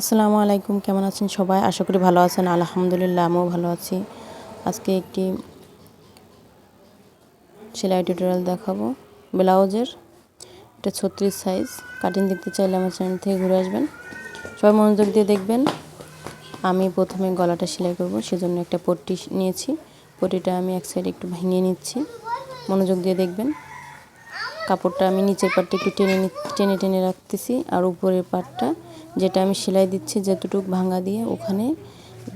আসসালামু আলাইকুম, কেমন আছেন সবাই? আশা করি ভালো আছেন। আলহামদুলিল্লাহ, আমিও ভালো আছি। আজকে একটি সেলাই টিউটোরিয়াল দেখাবো। ব্লাউজের এটা ছত্রিশ সাইজ কাটিং দেখতে চাইলে আমার চ্যানেল থেকে ঘুরে আসবেন। সবাই মনোযোগ দিয়ে দেখবেন। আমি প্রথমে গলাটা সেলাই করব, সেজন্য একটা পট্টি নিয়েছি। পট্টিটা আমি এক সাইডে একটু ভেঙে নিচ্ছি। মনোযোগ দিয়ে দেখবেন। কাপড়টা আমি নিচের পাটটা একটু টেনে টেনে টেনে রাখতেছি আর উপরের পাটটা যেটা আমি সেলাই দিচ্ছি যতটুকু ভাঙা দিয়ে ওখানে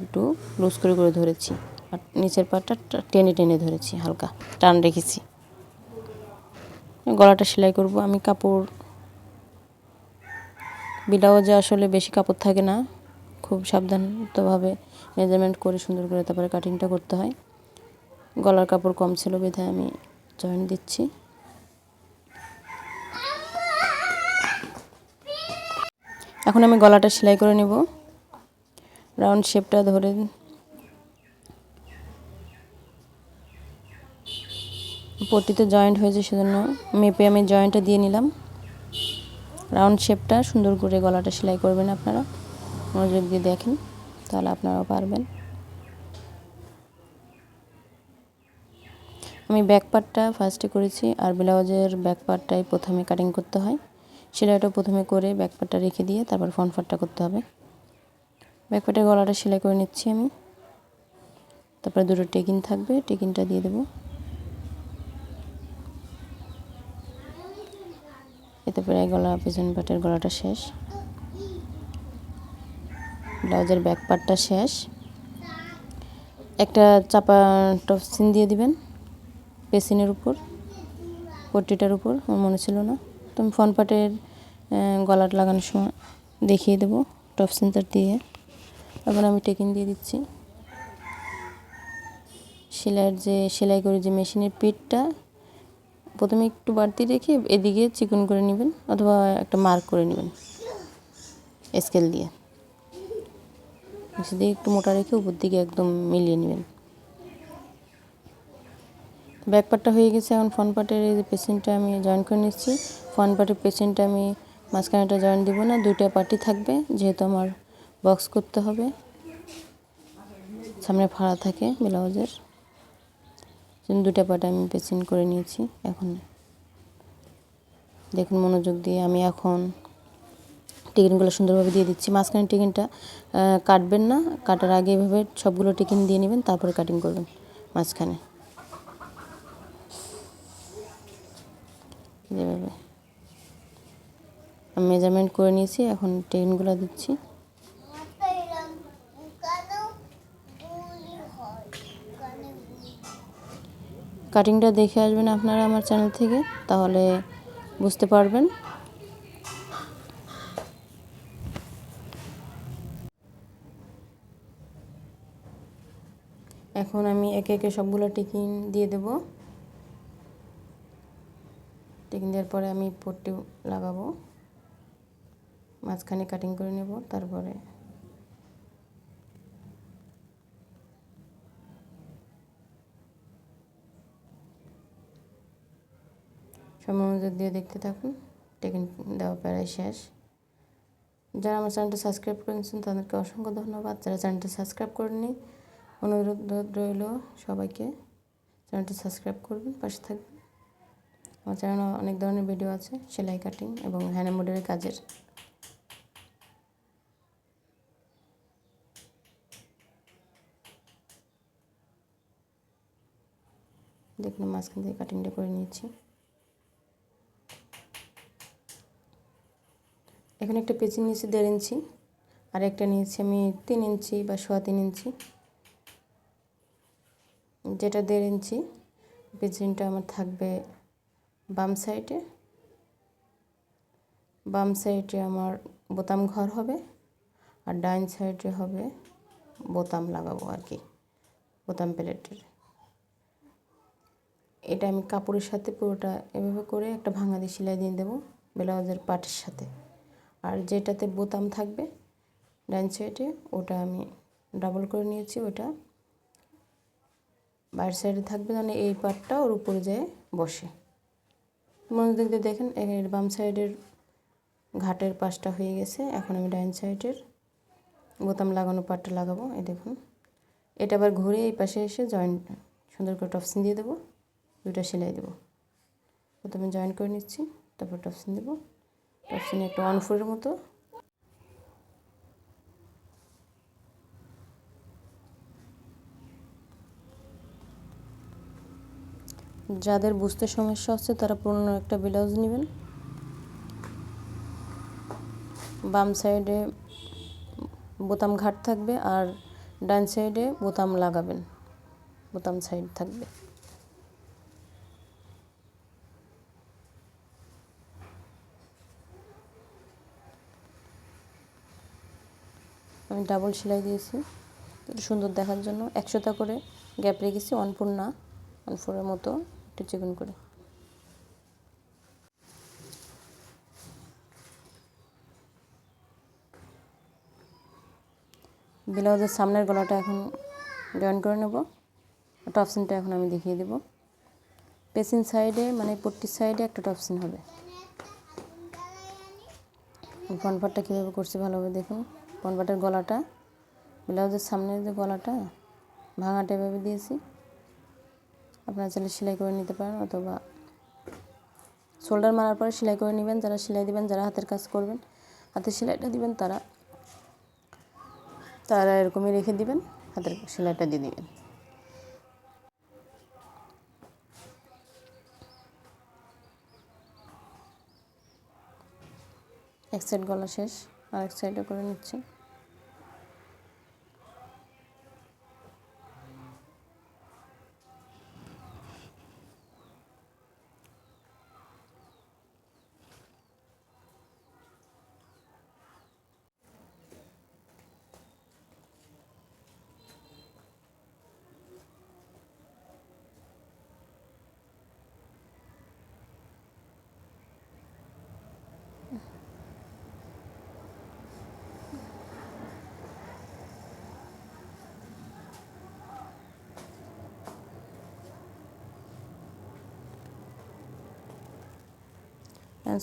একটু লুজ করে করে ধরেছি। আর নিচের পাটটা টেনে টেনে ধরেছি হালকা, টান রেখেছি। গলাটা সেলাই করব, আমি কাপড় ব্লাউজে আসলে বেশি কাপড় থাকে না, খুব সাবধানতভাবে মেজারমেন্ট করে সুন্দর করে তারপরে কাটিংটা করতে হয়। গলার কাপড় কম ছিল বিধায় আমি জয়েন্ট দিচ্ছি। এখন আমি গলাটা সেলাই করে নেব। রাউন্ড শেপটা ধরে পট্টিতে জয়েন্ট হয়েছে সেজন্য মেপে আমি জয়েন্টটা দিয়ে নিলাম। রাউন্ড শেপটা সুন্দর করে গলাটা সেলাই করবেন আপনারা। মনোযোগ দিয়ে দেখেন, তাহলে আপনারাও পারবেন। আমি ব্যাক পার্টটা ফার্স্টে করেছি, আর ব্লাউজের ব্যাক পার্টটাই প্রথমে কাটিং করতে হয়। সেলাইটা প্রথমে করে ব্যাক পার্টটা রেখে দিয়ে তারপর ফ্রন্ট করতে হবে। ব্যাক পার্টের গলাটা সেলাই করে নিচ্ছি আমি। তারপরে দুটো টেকিন থাকবে টেকিনটা দিয়ে দেবো। এতে প্রায় গলা, পেছন পাটের গলাটা শেষ। ব্লাউজের ব্যাক পার্টটা শেষ। একটা চাপা টপসিন দিয়ে দিবেন পেসিনের উপর, পট্টিটার উপর, আমার মনে ছিল না। আমি ফ্রন্ট পার্টের গলাটা লাগানোর সময় দেখিয়ে দেবো, টপ সেন্টার দিয়ে। এখন আমি টেকিং দিয়ে দিচ্ছি। সেলাইয়ের যে, সেলাই করে যে মেশিনের পিঠটা, প্রথমে একটু বাড়তি রেখে এদিকে চিকন করে নেবেন, অথবা একটা মার্ক করে নেবেন, স্কেল দিয়ে। সেদিকে একটু মোটা রেখে উপর দিকে একদম মিলিয়ে নেবেন। ব্যাক পার্টটা হয়ে গেছে, এখন ফ্রন্ট পার্টের এই যে পেশেন্টটা আমি জয়েন করে নিচ্ছি। ফ্রন্ট পার্টের পেশেন্টটা আমি মাঝখানেটা জয়েন দিব না, দুইটা পার্টি থাকবে, যেহেতু আমার বক্স করতে হবে। সামনে ফাড়া থাকে ব্লাউজের দুটা পার্ট আমি পেসেন্ট করে নিয়েছি, এখন। দেখুন মনোযোগ দিয়ে, আমি এখন টিকিনগুলো সুন্দরভাবে দিয়ে দিচ্ছি। মাঝখানে টিকিনটা কাটবেন না, কাটার আগে এভাবে সবগুলো টিকিন দিয়ে নেবেন, তারপরে কাটিং করবেন মাঝখানে। যেভাবে। মেজারমেন্ট করে নিয়েছি, এখন টেনগুলো দিচ্ছি। কাটিংটা দেখে আসবেন আপনারা আমার চ্যানেল থেকে, তাহলে বুঝতে পারবেন। এখন আমি একে একে সবগুলো টিকিন দিয়ে দেবো। টিকিন দেওয়ার পরে আমি পট্টি লাগাবো। মাঝখানে কাটিং করে নেব, তারপরে সব মনোযোগ দিয়ে দেখতে থাকুন টেকিং দেওয়া প্রায় শেষ। যারা আমার চ্যানেলটা সাবস্ক্রাইব করেছেন তাদেরকে অসংখ্য ধন্যবাদ। যারা চ্যানেলটা সাবস্ক্রাইব করেননি, অনুরোধ রইল সবাইকে চ্যানেলটা সাবস্ক্রাইব করবেন, পাশে থাকবেন। আমার চ্যানেলে অনেক ধরনের ভিডিও আছে, সেলাই কাটিং এবং হ্যান্ড এমব্রয়ডারি কাজের। দেখুন, মাঝখান থেকে কাটিংটা করে নিয়েছি। এখানে একটা পেঁচি নিয়েছি দেড় ইঞ্চি, আর একটা নিয়েছি আমি তিন ইঞ্চি বা সোয়া তিন ইঞ্চি। যেটা দেড় ইঞ্চি, পেচিনটা আমার থাকবে বাম সাইডে। বাম সাইডে আমার বোতাম ঘর হবে, আর ডাইন সাইডে হবে বোতাম লাগাবো আর কি, বোতাম প্লেটের। এটা আমি কাপড়ের সাথে পুরোটা এভাবে করে একটা ভাঙা দিয়ে সেলাই দিয়ে দেবো ব্লাউজের পাটের সাথে। আর যেটাতে বোতাম থাকবে ডাইন সাইডে ওটা আমি ডাবল করে নিয়েছি, ওটা বাইরের সাইডে থাকবে মানে এই পাটটা ওর উপরে যেয়ে বসে। মনোযোগ দিয়ে দেখেন এর বাম সাইডের ঘাটের পাশটা হয়ে গেছে, এখন আমি ডাইন সাইডের বোতাম লাগানো পাটটা লাগাবো, এই দেখুন। এটা আবার ঘুরে এই পাশে এসে জয়েন্ট সুন্দর করে টপসিন দিয়ে দেবো। দুটা সেলাই দেবো। প্রথমে জয়েন করে নিচ্ছি, তারপর টপসিন দেবো। টপসিনে একটা ওয়ান ফোরের মতো। যাদের বুঝতে সমস্যা হচ্ছে, তারা পুরনো একটা ব্লাউজ নেবেন। বাম সাইডে বোতাম ঘাট থাকবে আর ডান সাইডে বোতাম লাগাবেন। বোতাম সাইড থাকবে। আমি ডাবল সেলাই দিয়েছি। একটু সুন্দর দেখার জন্য। একশোটা করে গ্যাপ রেখেছি ফোর না ওয়ান ফোরের মতো একটু চিকন করে। ব্লাউজের সামনের গলাটা এখন জয়েন করে নেব। টপসিনটা এখন আমি দেখিয়ে দেব। পেসিন সাইডে মানে পট্টির সাইডে একটা টপসিন হবে। ফ্রন্ট পার্টটা কীভাবে করছি ভালোভাবে দেখুন। পার্টের গলাটা? ব্লাউজের সামনের যে গলাটা? ভাঙাটা এভাবে দিয়েছি। আপনারা চাইলে সেলাই করে নিতে পারেন অথবা শোল্ডার মারার পরে সেলাই করে নেবেন। যারা সেলাই দিবেন, যারা হাতের কাজ করবেন, হাতের সেলাইটা দিবেন, তারা তারা এরকমই রেখে দিবেন, হাতের সেলাইটা দিয়ে দিবেন। এক সাইড গলা শেষ। আর এক সাইডে করে নিচ্ছি।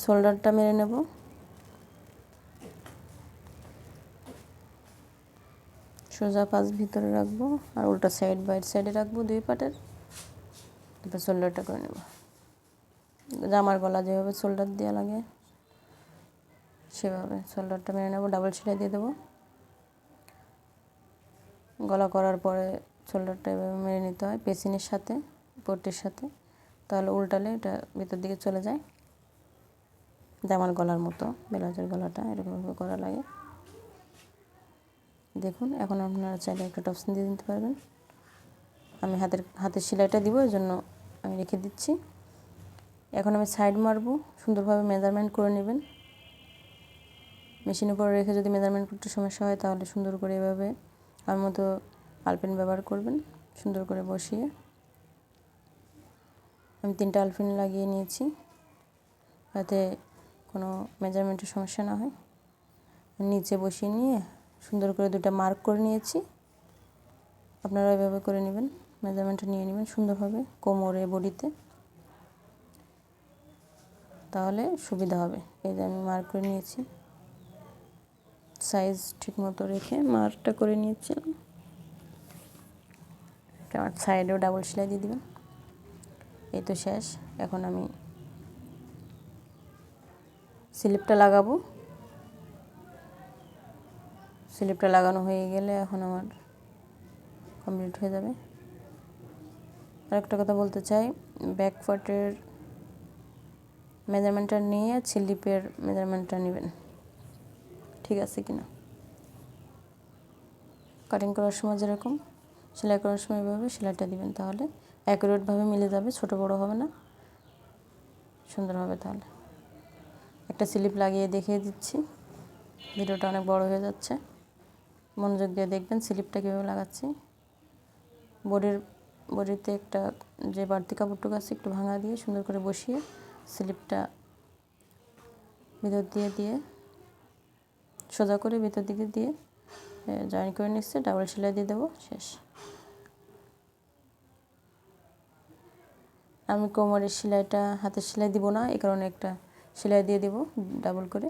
শোল্ডারটা মেরে নেব। সোজা পাশ ভিতরে রাখব আর উল্টা সাইড বাইট সাইডে রাখব দুই পাটের। তারপর শোল্ডারটা করে নেব। জামার গলা যেভাবে শোল্ডার দেওয়া লাগে, সেভাবে শোল্ডারটা মেরে নেব ডাবল সেলাই দিয়ে দেবো। গলা করার পরে শোল্ডারটা এভাবে মেরে নিতে হয় পেসিনের সাথে, পট্টির সাথে। তাহলে উল্টালে এটা ভিতর দিকে চলে যায়। জামার গলার মতো, ব্লাউজের গলাটা এরকমভাবে করা লাগে। দেখুন, এখন আপনারা চাইলে একটা টপসন দিয়ে দিতে পারবেন। আমি হাতের হাতের সেলাইটা দিব এই জন্য আমি রেখে দিচ্ছি। এখন আমি সাইড মারবো, সুন্দরভাবে মেজারমেন্ট করে নেবেন। মেশিনের উপরে রেখে যদি মেজারমেন্ট করতে সমস্যা হয়, তাহলে সুন্দর করে এভাবে আমার মতো আলপেন ব্যবহার করবেন, সুন্দর করে বসিয়ে। আমি তিনটা আলপিন লাগিয়ে নিয়েছি, যাতে কোনো মেজারমেন্টের সমস্যা না হয়। নিচে বসিয়ে নিয়ে সুন্দর করে দুটা মার্ক করে নিয়েছি। আপনারা এভাবে করে নেবেন মেজারমেন্টটা নিয়ে নেবেন সুন্দরভাবে কোমরে, বডিতে। তাহলে সুবিধা হবে। এই যে আমি মার্ক করে নিয়েছি। সাইজ ঠিক মতো রেখে মার্কটা করে নিয়েছিলাম। আমার সাইডেও ডাবল সেলাই দিয়ে দেবেন। এই তো শেষ। এখন আমি স্লিপটা লাগাবো। স্লিপটা লাগানো হয়ে গেলে এখন আমার কমপ্লিট হয়ে যাবে। আরেকটা কথা বলতে চাই ব্যাক পার্টের মেজারমেন্টটা নিয়ে স্লিপের মেজারমেন্টটা নেবেন। ঠিক আছে কি না কাটিং করার সময় যেরকম, সেলাই করার সময় এভাবে সেলাইটা দিবেন তাহলে। অ্যাকুরেটভাবে মিলে যাবে, ছোট বড় হবে না। সুন্দর হবে তাহলে। একটা স্লিপ লাগিয়ে দেখিয়ে দিচ্ছি। ভিডিওটা অনেক বড় হয়ে যাচ্ছে। মনোযোগ দিয়ে দেখবেন স্লিপটা কীভাবে লাগাচ্ছি। বডির, বডিতে একটা যে বাড়তি কাপড়টুকু আছে একটু ভাঙা দিয়ে সুন্দর করে বসিয়ে স্লিপটা ভিতর দিয়ে দিয়ে, সোজা করে ভিতর দিকে দিয়ে জয়েন করে নিচ্ছে ডাবল সেলাই দিয়ে দেবো, শেষ। আমি কোমরের সেলাইটা হাতের সেলাই দিব না এই কারণে একটা সেলাই দিয়ে দিব ডাবল করে।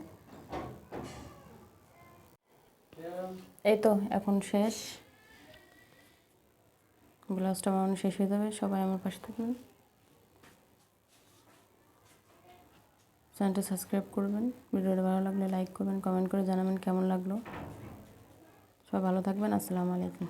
এই তো, এখন শেষ। ব্লাউজটা বানানো শেষ হয়ে যাবে, সবাই আমার পাশে থাকবেন। চ্যানেলটা সাবস্ক্রাইব করবেন, ভিডিওটা ভালো লাগলে লাইক করবেন, কমেন্ট করে জানাবেন কেমন লাগল। সবাই ভালো থাকবেন, আসসালামু আলাইকুম।